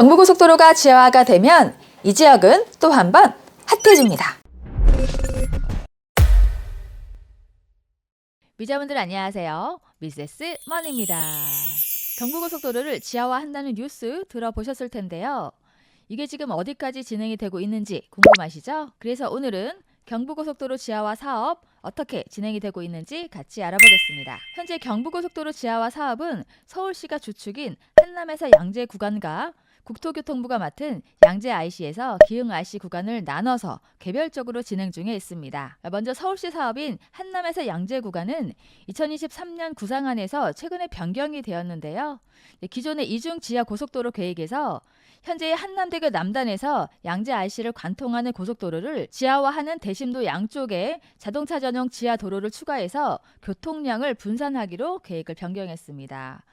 경부고속도로가 지하화가 되면 이 지역은 또 한 번 핫해집니다. 미자분들 안녕하세요. 미세스 머니입니다. 경부고속도로를 지하화한다는 뉴스 들어보셨을 텐데요. 이게 지금 어디까지 진행이 되고 있는지 궁금하시죠? 그래서 오늘은 경부고속도로 지하화 사업 어떻게 진행이 되고 있는지 같이 알아보겠습니다. 현재 경부고속도로 지하화 사업은 서울시가 주축인 한남에서 양재 구간과 국토교통부가 맡은 양재 IC에서 기흥 IC 구간을 나눠서 개별적으로 진행 중에 있습니다. 먼저 서울시 사업인 한남에서 양재 구간은 2023년 구상안에서 최근에 변경이 되었는데요. 기존의 이중 지하 고속도로 계획에서 현재 한남대교 남단에서 양재 IC를 관통하는 고속도로를 지하화하는 대심도 양쪽에 자동차 전용 지하 도로를 추가해서 교통량을 분산하기로 계획을 변경했습니다.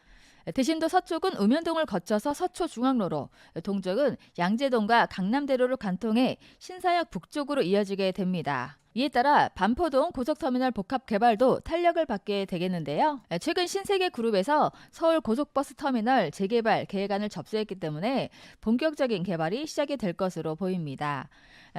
대신도 서쪽은 우면동을 거쳐서 서초 중앙로로, 동쪽은 양재동과 강남대로를 관통해 신사역 북쪽으로 이어지게 됩니다. 이에 따라 반포동 고속터미널 복합 개발도 탄력을 받게 되겠는데요. 최근 신세계 그룹에서 서울 고속버스 터미널 재개발 계획안을 접수했기 때문에 본격적인 개발이 시작이 될 것으로 보입니다.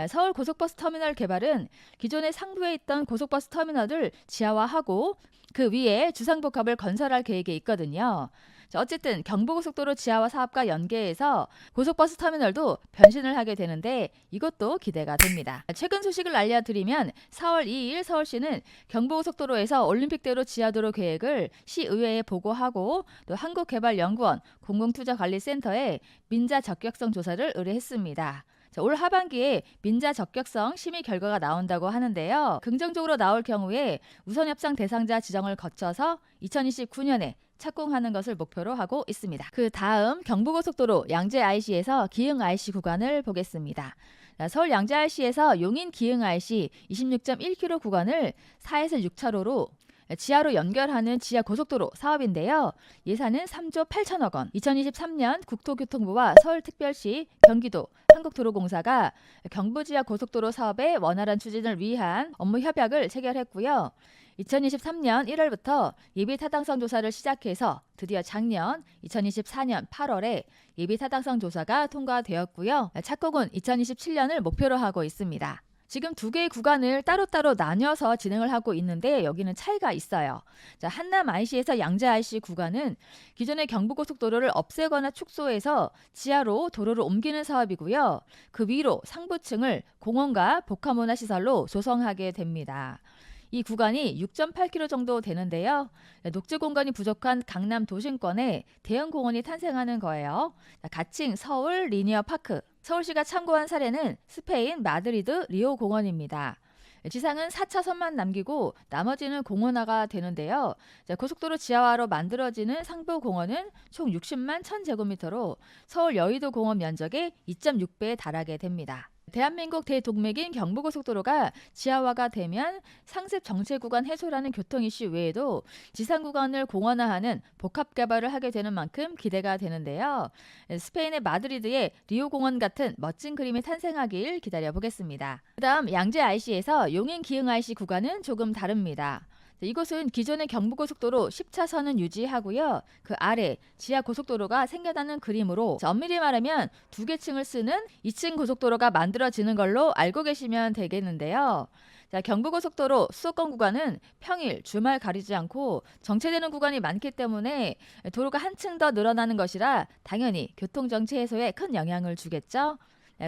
서울 고속버스 터미널 개발은 기존의 상부에 있던 고속버스 터미널을 지하화하고 그 위에 주상복합을 건설할 계획이 있거든요. 자, 어쨌든 경부고속도로 지하화 사업과 연계해서 고속버스 터미널도 변신을 하게 되는데 이것도 기대가 됩니다. 최근 소식을 알려드리면 4월 2일 서울시는 경부고속도로에서 올림픽대로 지하도로 계획을 시의회에 보고하고 또 한국개발연구원 공공투자관리센터에 민자 적격성 조사를 의뢰했습니다. 자, 올 하반기에 민자 적격성 심의 결과가 나온다고 하는데요. 긍정적으로 나올 경우에 우선 협상 대상자 지정을 거쳐서 2029년에 착공하는 것을 목표로 하고 있습니다. 그 다음 경부고속도로 양재 IC에서 기흥 IC 구간을 보겠습니다. 서울 양재 IC에서 용인 기흥 IC 26.1km 구간을 4에서 6차로로 지하로 연결하는 지하 고속도로 사업인데요. 예산은 3조 8천억 원. 2023년 국토교통부와 서울특별시, 경기도, 한국도로공사가 경부 지하 고속도로 사업의 원활한 추진을 위한 업무 협약을 체결했고요. 2023년 1월부터 예비 타당성 조사를 시작해서 드디어 작년 2024년 8월에 예비 타당성 조사가 통과되었고요. 착공은 2027년을 목표로 하고 있습니다. 지금 두 개의 구간을 따로따로 나뉘어서 진행을 하고 있는데 여기는 차이가 있어요. 자, 한남 IC에서 양재 IC 구간은 기존의 경부고속도로를 없애거나 축소해서 지하로 도로를 옮기는 사업이고요. 그 위로 상부층을 공원과 복합문화시설로 조성하게 됩니다. 이 구간이 6.8km 정도 되는데요. 녹지 공간이 부족한 강남 도심권에 대형 공원이 탄생하는 거예요. 가칭 서울 리니어 파크. 서울시가 참고한 사례는 스페인 마드리드 리오 공원입니다. 지상은 4차선만 남기고 나머지는 공원화가 되는데요. 고속도로 지하화로 만들어지는 상부 공원은 총 60만 1000제곱미터로 서울 여의도 공원 면적의 2.6배에 달하게 됩니다. 대한민국 대동맥인 경부고속도로가 지하화가 되면 상습 정체 구간 해소라는 교통 이슈 외에도 지상 구간을 공원화하는 복합 개발을 하게 되는 만큼 기대가 되는데요. 스페인의 마드리드의 리오 공원 같은 멋진 그림이 탄생하길 기다려 보겠습니다. 그다음 양재 IC에서 용인 기흥 IC 구간은 조금 다릅니다. 이곳은 기존의 경부고속도로 10차선은 유지하고요. 그 아래 지하 고속도로가 생겨나는 그림으로 엄밀히 말하면 두 개 층을 쓰는 2층 고속도로가 만들어지는 걸로 알고 계시면 되겠는데요. 자, 경부고속도로 수도권 구간은 평일, 주말 가리지 않고 정체되는 구간이 많기 때문에 도로가 한층 더 늘어나는 것이라 당연히 교통정체 해소에 큰 영향을 주겠죠.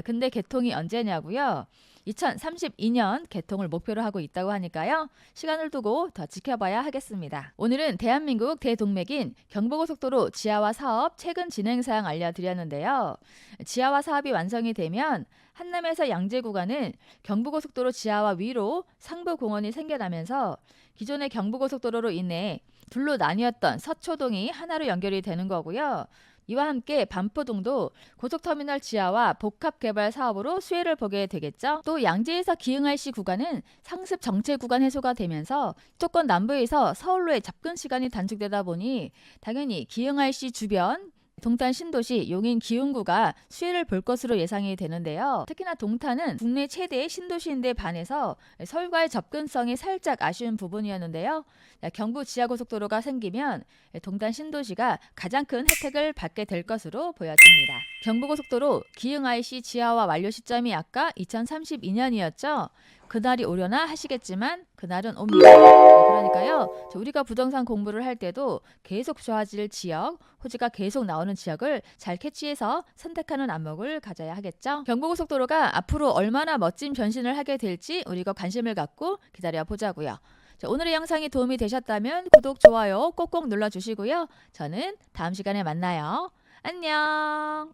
근데 개통이 언제냐고요? 2032년 개통을 목표로 하고 있다고 하니까요. 시간을 두고 더 지켜봐야 하겠습니다. 오늘은 대한민국 대동맥인 경부고속도로 지하화 사업 최근 진행 사항 알려드렸는데요. 지하화 사업이 완성이 되면 한남에서 양재 구간은 경부고속도로 지하화 위로 상부 공원이 생겨나면서 기존의 경부고속도로로 인해 둘로 나뉘었던 서초동이 하나로 연결이 되는 거고요. 이와 함께 반포동도 고속터미널 지하와 복합 개발 사업으로 수혜를 보게 되겠죠. 또 양재에서 기흥RC 구간은 상습 정체 구간 해소가 되면서 수도권 남부에서 서울로의 접근 시간이 단축되다 보니 당연히 기흥RC 주변 동탄 신도시 용인 기흥구가 수혜를 볼 것으로 예상이 되는데요. 특히나 동탄은 국내 최대의 신도시인데 반해서 서울과의 접근성이 살짝 아쉬운 부분이었는데요. 자, 경부 지하고속도로가 생기면 동탄 신도시가 가장 큰 혜택을 받게 될 것으로 보여집니다. 경부고속도로 기흥 IC 지하화 완료 시점이 아까 2032년이었죠. 그날이 오려나 하시겠지만 그날은 옵니다. 네, 그러니까요. 저 우리가 부동산 공부를 할 때도 계속 좋아질 지역, 호지가 계속 나오는 지역을 잘 캐치해서 선택하는 안목을 가져야 하겠죠. 경부고속도로가 앞으로 얼마나 멋진 변신을 하게 될지 우리가 관심을 갖고 기다려 보자고요. 자, 오늘의 영상이 도움이 되셨다면 구독, 좋아요 꼭꼭 눌러주시고요. 저는 다음 시간에 만나요. 안녕.